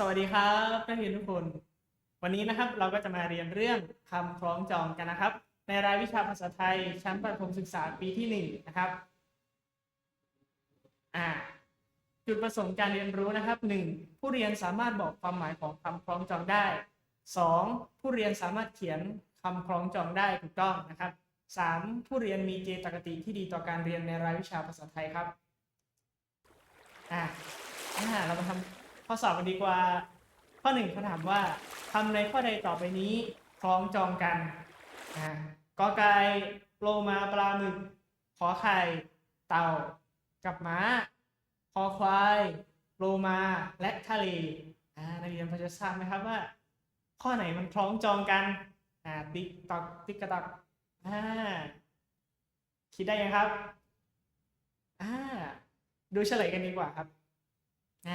สวัสดีครับนักเรียนทุกคน วันนี้นะครับเราก็จะมาเรียนเรื่องคำคล้องจองกันนะครับ ในรายวิชาภาษาไทยชั้นประถมศึกษาปีที่หนึ่งนะครับอ่าจุดประสงค์การเรียนรู้นะครับหนึ่งผู้เรียนสามารถบอกความหมายของคำคล้องจองได้สองผู้เรียนสามารถเขียนคำคล้องจองได้ถูกต้องนะครับสามผู้เรียนมีเจตคติที่ดีต่อการเรียนในรายวิชาภาษาไทยครับอ่าอ่าเรามาทำ ข้อสอบกันดีกว่า ข้อหนึ่งเขาถามว่าคำในข้อใดต่อไปนี้คล้องจองกันกอไก่โลมาปลาหมึก ขอไข่เต่า กับม้า คอควาย โลมาและทะเลนักเรียนพอจะทราบไหมครับว่า ข้อไหนมันคล้องจองกันติ๊กตอกติ๊กกระตอกคิดได้ยังครับ ดูเฉลยกันดีกว่าครับ อ่า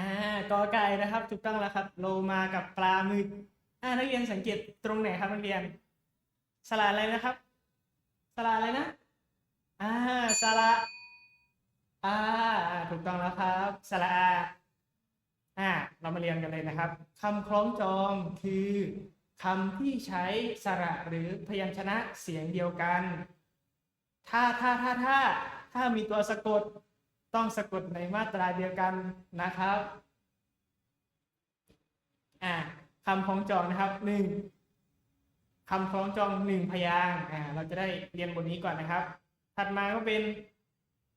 กอไก่นะครับถูกต้องแล้วครับ โลมากับปลาหมึกอ่านักเรียนสังเกตตรงไหนครับนักเรียนสระอะไรนะครับสระอะไรนะอ่าสระอ่าอ่าถูกต้องแล้วครับสระอาอ่าเรามาเรียนกันเลยนะครับคำคล้องจองคือคำที่ใช้สระหรือพยัญชนะเสียงเดียวกัน ถ้าถ้าถ้าถ้าถ้ามีตัวสะกด ต้องสะกดในมาตราเดียวกันนะครับอ่าคำคล้องจองนะครับหนึ่งคำคล้องจองหนึ่งพยางอ่าเราจะได้เรียนบทนี้ก่อนนะครับ ถัดมาก็เป็น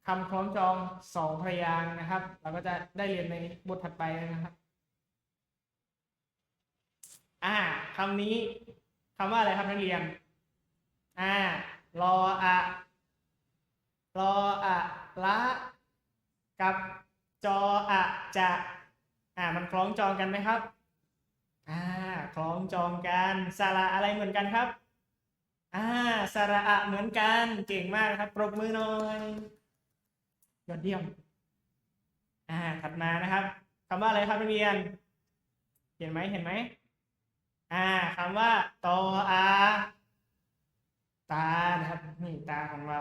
คำคล้องจองสองพยางนะครับ เราก็จะได้เรียนในบทถัดไปนะครับ อ่าคำนี้คำว่าอะไรครับนักเรียน อ่ารออะรออะละ กับจออะ จะอ่ามันคล้องจองกันไหมครับอ่าคล้องจองกันสระอะไรเหมือนกันครับอ่าสระอะเหมือนกันเก่งมากครับปรบมือหน่อยยอดเยี่ยมอ่าถัดมานะครับคำว่าอะไรครับนักเรียน เห็นไหมเห็นไหมอ่าคำว่าตออาตานะครับนี่ตาของเรา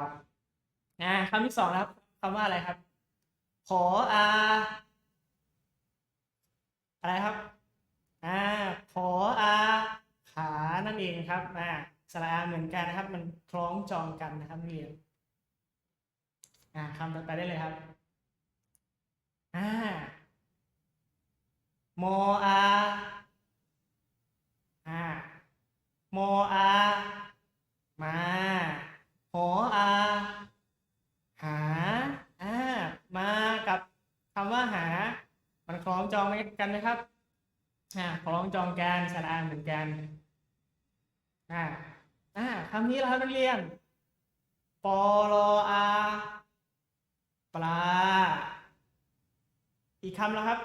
อ่าคำที่สองนะครับคำว่าอะไรครับ ขออา อะไรครับอ่าขออาขานั่นเองครับอ่าสระอาเหมือนกันนะครับ มันคล้องจองกันนะครับเรียนอ่าคำต่อไปได้เลยครับอ่ามออาอ่ามออาหออา หา อ่า มากับคำว่าหา มัน คล้กันไหมครับอ่าคล้องจองกันสระอาเหมือนกันอ่าอ่าคำนี้แล้วครับนักเรียนปลออาปลา อีกคำแล้วครับ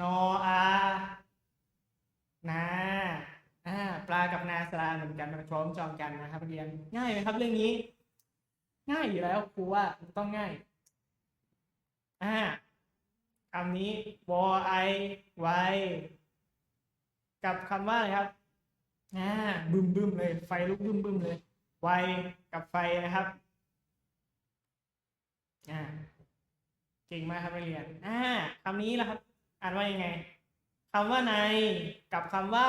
นออานาอ่าปลากับนาสระอาเหมือนกันมันคล้องจองกันนะครับนักเรียนง่ายไหมครับ เรื่องนี้ ง่ายอยู่แล้วครูว่ามันต้องง่ายอ่า คำนี้วอไอไวกับคำว่าอะไรครับอ่าบึมบึมเลย ไฟลุกบึมบึมเลย ไวกับไฟนะครับอ่าเก่งมากครับนักเรียนอ่าคำนี้ละครับ อ่านว่ายังไงคำว่าในกับคำว่า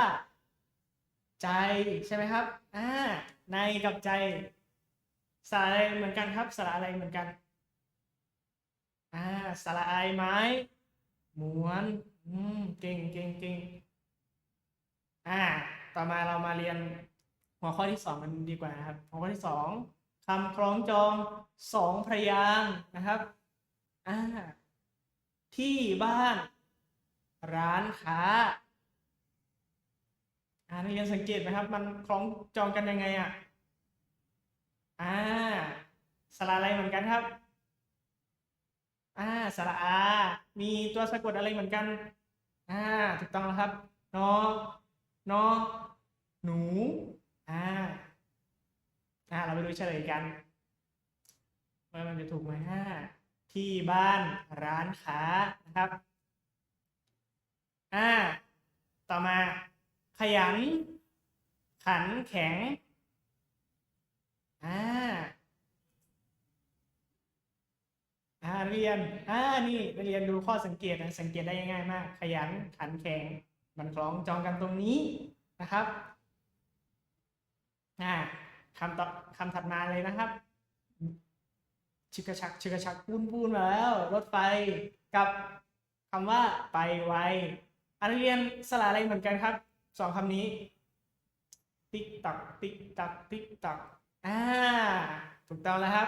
ใจใช่ไหมครับอ่าในกับใจสระอะไรเหมือนกันครับสระอะไรเหมือนกันอ่าสระอายไม้ ม้วน อืม เก่งเก่งเก่งอ่า ต่อมาเรามาเรียนหัวข้อที่สองกันดีกว่านะครับ หัวข้อที่สองคำคล้องจองสองพยางนะครับ อ่า ที่บ้าน ร้านค้า อ่านักเรียนสังเกตไหมครับ มันคล้องจองกันยังไงอะ อ่าสระอะไรเหมือนกันครับ อ่าสระอา มีตัวสะกดอะไรเหมือนกัน อ่า ถูกต้องแล้วครับนอนอหนู อ่า อ่า เราไปดูเฉลยกันว่ามันจะถูกไหมอ่าที่บ้านร้านค้านะครับ อ่า ต่อมา ขยัน ขันแข็ง อ่า อ่านเรียนอ่านี่นักเรียนดูข้อสังเกตนะสังเกตได้ง่ายมาก ขยันขันแข็งมันคล้องจองกันตรงนี้นะครับอ่าคำต่อคำถัดมาเลยนะครับชิกระชักชิกระชักปูนปูนมาแล้วรถไฟกับคำว่าไปไวอะนักเรียนสระอะไรเหมือนกันครับสองคำนี้ ติ๊กตักติ๊กตักติ๊กตักอ่าถูกต้องแล้วครับ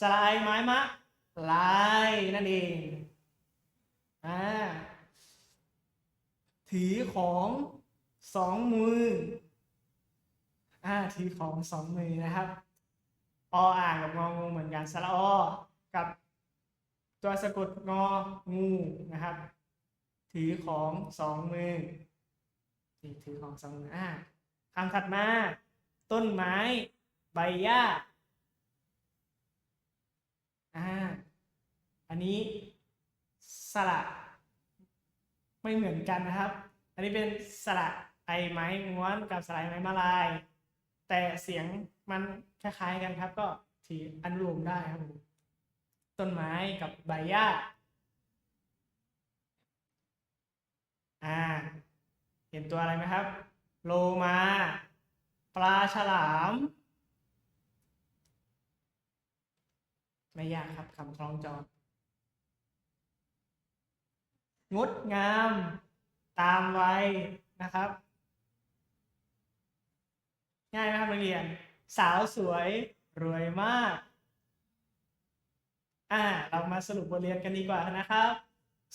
สลายไม้มะ ลายนั่นเองอ่าถือของสองมืออ่าถือของสองมือนะครับออ่างกับงองูเหมือนกันสระอกับตัวสะกดงองูนะครับ ถือของสองมือถือของสองมืออ่าคำถัดมา ต้นไม้ ใบหญ้าอ่า อันนี้สระไม่เหมือนกันนะครับ อันนี้เป็นสระไอไม้ม้วนกับสระไอไม้มาลาย แต่เสียงมันคล้ายๆกันครับ ก็ถืออนุโลมได้ครับผมต้นไม้กับใบหญ้าอ่า เห็นตัวอะไรไหมครับ โลมา ปลาฉลาม ไม่ยากครับคำคล้องจอง งดงามตามวัยนะครับ ง่ายไหมครับนักเรียน สาวสวยรวยมาก อ่า เรามาสรุปบทเรียนกันดีกว่านะครับ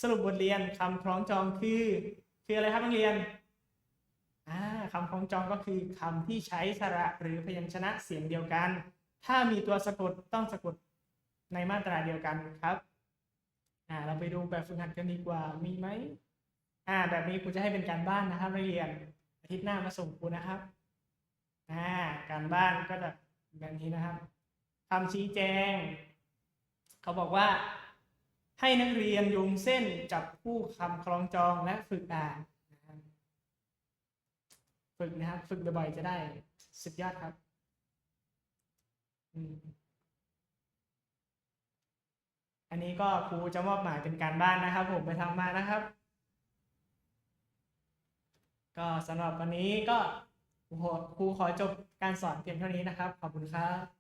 สรุปบทเรียนคำคล้องจองคือ คืออะไรครับนักเรียนอ่าคำคล้องจองก็คือคำที่ใช้สระหรือพยัญชนะเสียงเดียวกัน ถ้ามีตัวสะกดต้องสะกดในมาตราเดียวกันครับ อ่าเราไปดูแบบฝึกหัดกันดีกว่ามีไหมอ่า แบบนี้ครูจะให้เป็นการบ้านนะครับนักเรียนอาทิตย์หน้ามาส่งครูนะครับอ่าการบ้านก็จะแบบนี้นะครับคำชี้แจง เขาบอกว่าให้นักเรียนโยงเส้นจับคู่คำคล้องจองและฝึกอ่านนะฝึกนะครับ ฝึกบ่อยๆจะได้สุดยอดครับ อืม อันนี้ก็ครูจะมอบหมายเป็นการบ้านนะครับ ผมไปทำมานะครับ ก็สำหรับวันนี้ก็ครูขอครูขอจบการสอนเพียงเท่านี้นะครับ ขอบคุณครับ